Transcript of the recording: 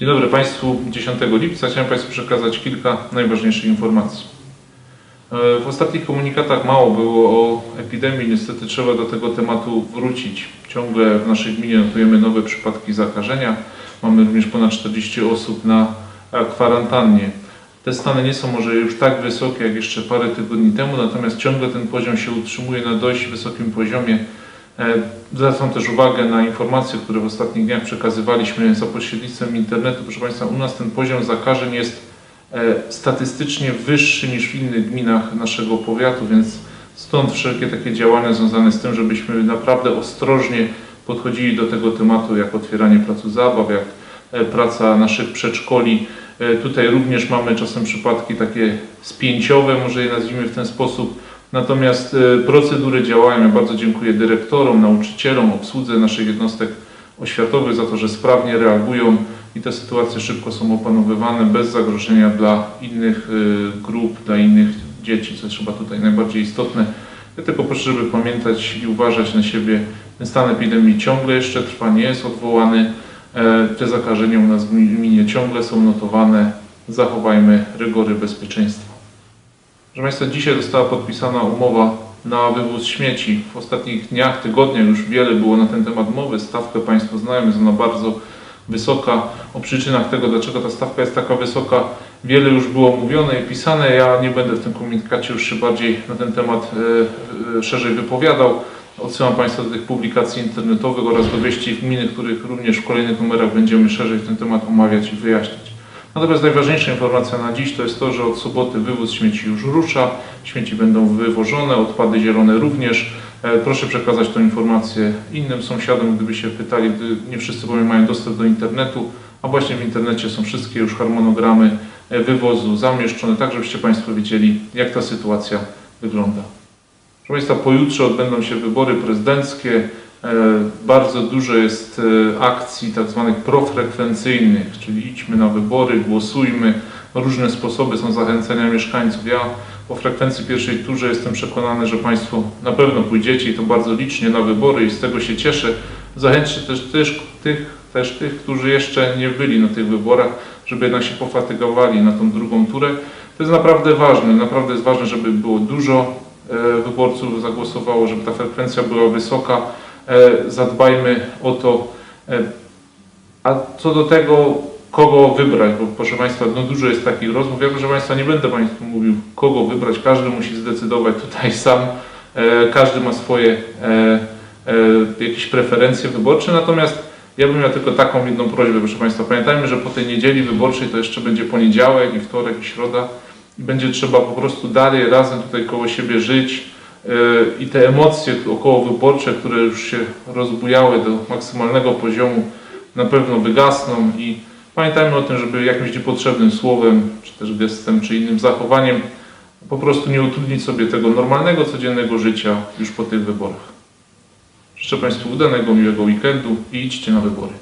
Dzień dobry Państwu. 10 lipca chciałem Państwu przekazać kilka najważniejszych informacji. E, W ostatnich komunikatach mało było o epidemii, niestety trzeba do tego tematu wrócić. Ciągle w naszej gminie notujemy nowe przypadki zakażenia. Mamy również ponad 40 osób na e, kwarantannie. Te stany nie są może już tak wysokie jak jeszcze parę tygodni temu, natomiast ciągle ten poziom się utrzymuje na dość wysokim poziomie. E, Zwracam też uwagę na informacje, które w ostatnich dniach przekazywaliśmy za pośrednictwem internetu. Proszę Państwa, u nas ten poziom zakażeń jest e, statystycznie wyższy niż w innych gminach naszego powiatu, więc stąd wszelkie takie działania związane z tym, żebyśmy naprawdę ostrożnie podchodzili do tego tematu, jak otwieranie placu zabaw, jak e, praca naszych przedszkoli. Tutaj również mamy czasem przypadki takie spięciowe, może je nazwijmy w ten sposób. Natomiast e, procedury działają. Ja bardzo dziękuję dyrektorom, nauczycielom, obsłudze naszych jednostek oświatowych za to, że sprawnie reagują i te sytuacje szybko są opanowywane bez zagrożenia dla innych e, grup, dla innych dzieci, co trzeba tutaj najbardziej istotne. Ja tylko proszę, żeby pamiętać i uważać na siebie. Ten stan epidemii ciągle jeszcze trwa, nie jest odwołany. E, Te zakażenia u nas w gminie ciągle są notowane. Zachowajmy rygory bezpieczeństwa. Proszę Państwa, dzisiaj została podpisana umowa na wywóz śmieci. W ostatnich dniach, tygodniach już wiele było na ten temat mowy. Stawkę Państwo znają, jest ona bardzo wysoka. O przyczynach tego, dlaczego ta stawka jest taka wysoka, wiele już było mówione i pisane. Ja nie będę w tym komunikacie już się bardziej na ten temat e, e, szerzej wypowiadał. Odsyłam Państwa do tych publikacji internetowych oraz do wieści gminy, których również w kolejnych numerach będziemy szerzej ten temat omawiać i wyjaśniać. Natomiast najważniejsza informacja na dziś to jest to, że od soboty wywóz śmieci już rusza. Śmieci będą wywożone, odpady zielone również. E, Proszę przekazać tę informację innym sąsiadom, gdyby się pytali, gdy nie wszyscy bowiem mają dostęp do internetu, a właśnie w internecie są wszystkie już harmonogramy e, wywozu zamieszczone, tak żebyście Państwo wiedzieli, jak ta sytuacja wygląda. Proszę Państwa, pojutrze odbędą się wybory prezydenckie. E, Bardzo dużo jest e, akcji tak zwanych profrekwencyjnych, czyli idźmy na wybory, głosujmy. Różne sposoby są zachęcania mieszkańców. Ja po frekwencji pierwszej turze jestem przekonany, że Państwo na pewno pójdziecie i to bardzo licznie na wybory i z tego się cieszę. Zachęćcie też, też, tych, też tych, którzy jeszcze nie byli na tych wyborach, żeby jednak się pofatygowali na tą drugą turę. To jest naprawdę ważne, naprawdę jest ważne, żeby było dużo e, wyborców zagłosowało, żeby ta frekwencja była wysoka. E, Zadbajmy o to. E, A co do tego, kogo wybrać, bo proszę Państwa, no dużo jest takich rozmów. Ja proszę Państwa nie będę Państwu mówił, kogo wybrać. Każdy musi zdecydować tutaj sam. E, Każdy ma swoje jakieś preferencje wyborcze, natomiast ja bym miał tylko taką jedną prośbę, proszę Państwa. Pamiętajmy, że po tej niedzieli wyborczej to jeszcze będzie poniedziałek i wtorek i środa i będzie trzeba po prostu dalej razem tutaj koło siebie żyć i te emocje około wyborcze, które już się rozbujały do maksymalnego poziomu na pewno wygasną i pamiętajmy o tym, żeby jakimś niepotrzebnym słowem, czy też gestem, czy innym zachowaniem po prostu nie utrudnić sobie tego normalnego, codziennego życia już po tych wyborach. Życzę Państwu udanego, miłego weekendu i idźcie na wybory.